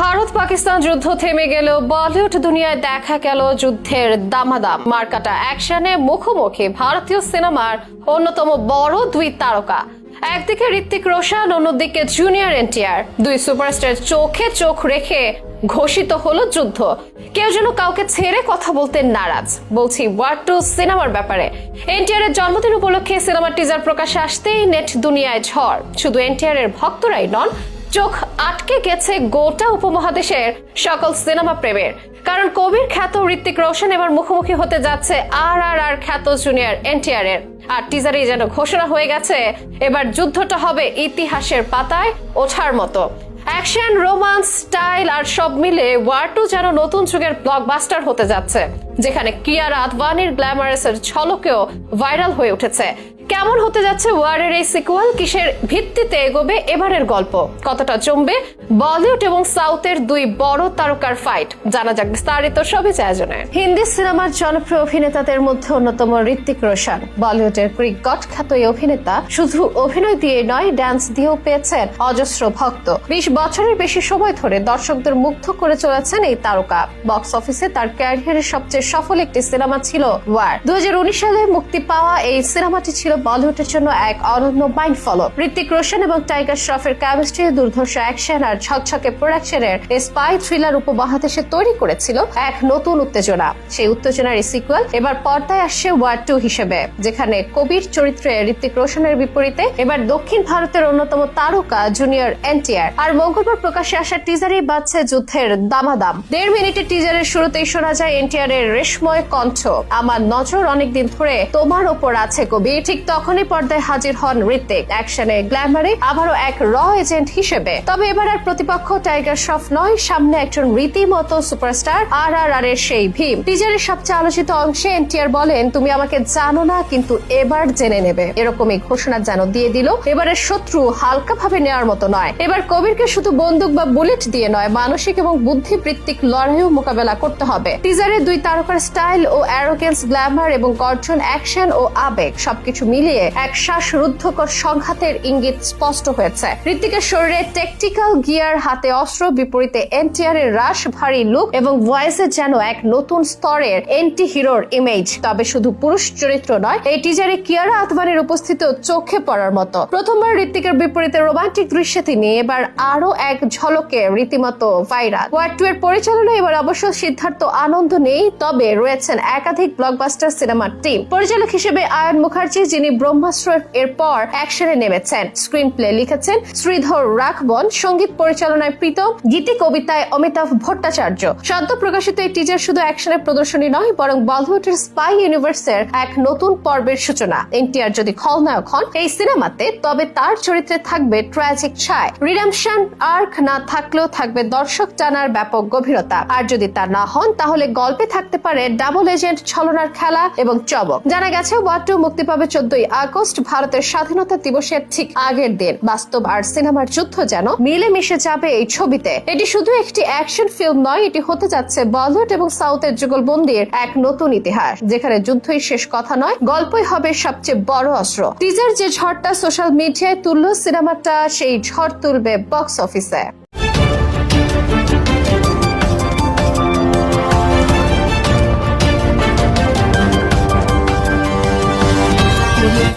ভারত পাকিস্তান যুদ্ধ থেমে গেল, বলিউড দুনিয়ায় দেখা গেল যুদ্ধের দামাদাম। মার্কাটা অ্যাকশনে মুখোমুখি ভারতীয় সিনেমার অন্যতম বড় দুই তারকা। একদিকে ঋত্বিক রোশন, অন্যদিকে জুনিয়র এনটিআর দুই সুপারস্টার চোখে চোখ রেখে ঘোষিত হলো যুদ্ধ। কেউ যেন কাউকে ছেড়ে কথা বলতে নারাজ। বলছি ওয়ার টু সিনেমার ব্যাপারে। এনটিআর এর জন্মদিন উপলক্ষে সিনেমার টিজার প্রকাশে আসতেই নেট দুনিয়ায় ঝড়। শুধু এনটিআর এর ভক্তরাই নন, চোখ আটকে গেছে গোটা উপমহাদেশের সকল সিনেমা প্রেমের। কারণ কবির খ্যাত ঋত্বিক রোশন এবার মুখোমুখি হতে যাচ্ছে আর আর আর খ্যাত জুনিয়র এনটিআর এর আর টিজারেই যেন ঘোষণা হয়ে গেছে, এবার যুদ্ধটা হবে ইতিহাসের পাতায় ওঠার মতো। অ্যাকশন রোমান্স স্টাইল আর সব মিলে ওয়ার টু যেন নতুন যুগের ব্লকবাস্টার হতে যাচ্ছে, যেখানে কিয়ারা আদভানির গ্ল্যামারাসের ঝলকেও ভাইরাল হয়ে উঠেছে। কেমন হতে যাচ্ছে ওয়ারের এই সিকুয়াল কিসের ভিত্তিতে এগোবে এবারের গল্প? কতটা জমবে? বলিউড এবং সাউথের দুই বড় তারকার ফাইট জানা যাক বিস্তারিত, সবই আয়োজনে হিন্দি সিনেমার জনপ্রিয় অভিনেতাদের মধ্যে অন্যতম ঋত্বিক রোশন। বলিউডের ক্রিকট খ্যাত এই অভিনেতা শুধু অভিনয় দিয়ে নয় ডান্স দিয়েও পেয়েছেন অজস্র ভক্ত। বিশ বছরের বেশি সময় ধরে দর্শকদের মুগ্ধ করে চলেছেন এই তারকা। বক্স অফিসে তার ক্যারিয়ারের সবচেয়ে সফল একটি সিনেমা ছিল ওয়ার। দুই হাজার উনিশ সালে মুক্তি পাওয়া এই সিনেমাটি ছিল বলিউডের জন্য এক অনন্য মাইন্ড ফলো ঋত্বিক রোশন এবং টাইগার শ্রফের কেমিস্ট্রি দুর্ধর্ষ অ্যাকশন আর ঝকঝকে প্রোডাকশনের স্পাই থ্রিলার উপমহাদেশে তৈরি করেছিল এক নতুন উত্তেজনা। সেই উত্তেজনার সিকুয়েল এবার পর্দায় আসছে ওয়ার টু হিসেবে, যেখানে কবির চরিত্রে ঋত্বিক রোশনের বিপরীতে এবার দক্ষিণ ভারতের অন্যতম তারকা জুনিয়র এনটিআর আর মঙ্গলবার প্রকাশে আসা টিজারেই বাজছে যুদ্ধের দামাদাম। দেড় মিনিটের টিজারের শুরুতেই শোনা যায় এনটিআর এর রেশময় কণ্ঠ। আমার নজর অনেকদিন ধরে তোমার ওপর আছে কবি। ঠিক তখনই পর্দায় হাজির হন ঋত্বিক। অ্যাকশনে গ্ল্যামারে আবারও এক র এজেন্ট হিসেবে। তবে এবার আর প্রতিপক্ষ টাইগার শ্রফ নয়, সামনে একজন রীতিমতো সুপারস্টার আর আর আর এর সেই ভীম। টিজারের সবচেয়ে আলোচিত অংশে এনটিআর বলেন, তুমি আমাকে জানো না, কিন্তু এবার জেনে নেবে। এরকমই ঘোষণা যেন দিয়ে দিল। এবারের শত্রু হালকাভাবে নেওয়ার মতো নয়। এবার কবিরকে শুধু বন্দুক বা বুলেট দিয়ে নয়, মানসিক এবং বুদ্ধিবৃত্তিক লড়াইও মোকাবেলা করতে হবে। টিজারের দুই তারকার স্টাইল ও অ্যারোগেন্স, গ্ল্যামার এবং গর্জন, অ্যাকশন ও আবেগ সবকিছু মিলিয়ে এক শ্বাসরুদ্ধকর সংঘাতের ইঙ্গিত স্পষ্ট হয়েছে। ঋত্বিকের শরীরে টেকটিক্যাল গিয়ার হাতে অস্ত্র, বিপরীতে এনটিআর এর রাশ, ভারী লুক এবং ভয়েসে যেন এক নতুন স্তরের এন্টি হিরোর ইমেজ তবে শুধু পুরুষ চরিত্র নয়, এই টিজারে কিয়ারা আতবানের উপস্থিত চোখে পড়ার মতো। প্রথমবার ঋত্বিকের বিপরীতে রোমান্টিক দৃশ্যে তিনি, এবার আরও এক ঝলকে রীতিমতো ভাইরাল ওয়ার টু এর পরিচালনা এবার অবশ্য সিদ্ধার্থ আনন্দ নেই, তবে রয়েছেন একাধিক ব্লকবাস্টার সিনেমার টিম পরিচালক হিসেবে আয়ন মুখার্জি, যিনি ব্রহ্মাস্ত্র এর পর অ্যাকশনে নেমেছেন। স্ক্রিন প্লে লিখেছেন শ্রীধর রাখবন সংগীত পরিচালনায় প্রীতম গীতি কবিতায় অমিতাভ ভট্টাচার্য। সদ্য প্রকাশিত এই টিজার শুধু অ্যাকশনের প্রদর্শনী নয়, বরং বলিউডের স্পাই ইউনিভার্সের এক নতুন পর্বের সূচনা। এনটিআর যদি খলনায়ক হন এই সিনেমাতে, তবে তার চরিত্রে থাকবে ট্র্যাজিক ছায়। রিডামশন আর্ক না থাকলেও থাকবে দর্শক টানার ব্যাপক গভীরতা। আর যদি তা না হন, তাহলে গল্পে থাকতে পারে ডাবল এজেন্ট ছলনার খেলা এবং চবক। জানা গেছে ওয়ার টু মুক্তি পাবে চোদ্দই আগস্ট ভারতের স্বাধীনতা দিবসের ঠিক আগের দিন। বাস্তব আর সিনেমার যুদ্ধ যেন মিলে মিশে যাবে এই ছবিতে। এটি শুধু একটি অ্যাকশন ফিল্ম নয়, এটি হতে যাচ্ছে বলিউড এবং সাউথের যুগলবন্দির এক নতুন ইতিহাস, যেখানে যুদ্ধই শেষ কথা নয়, গল্পই হবে সবচেয়ে বড় অস্ত্র। টিজার যে ঝড়টা সোশ্যাল মিডিয়ায় তুলল, সিনেমাটা সেই ঝড় তুলবে বক্স অফিসে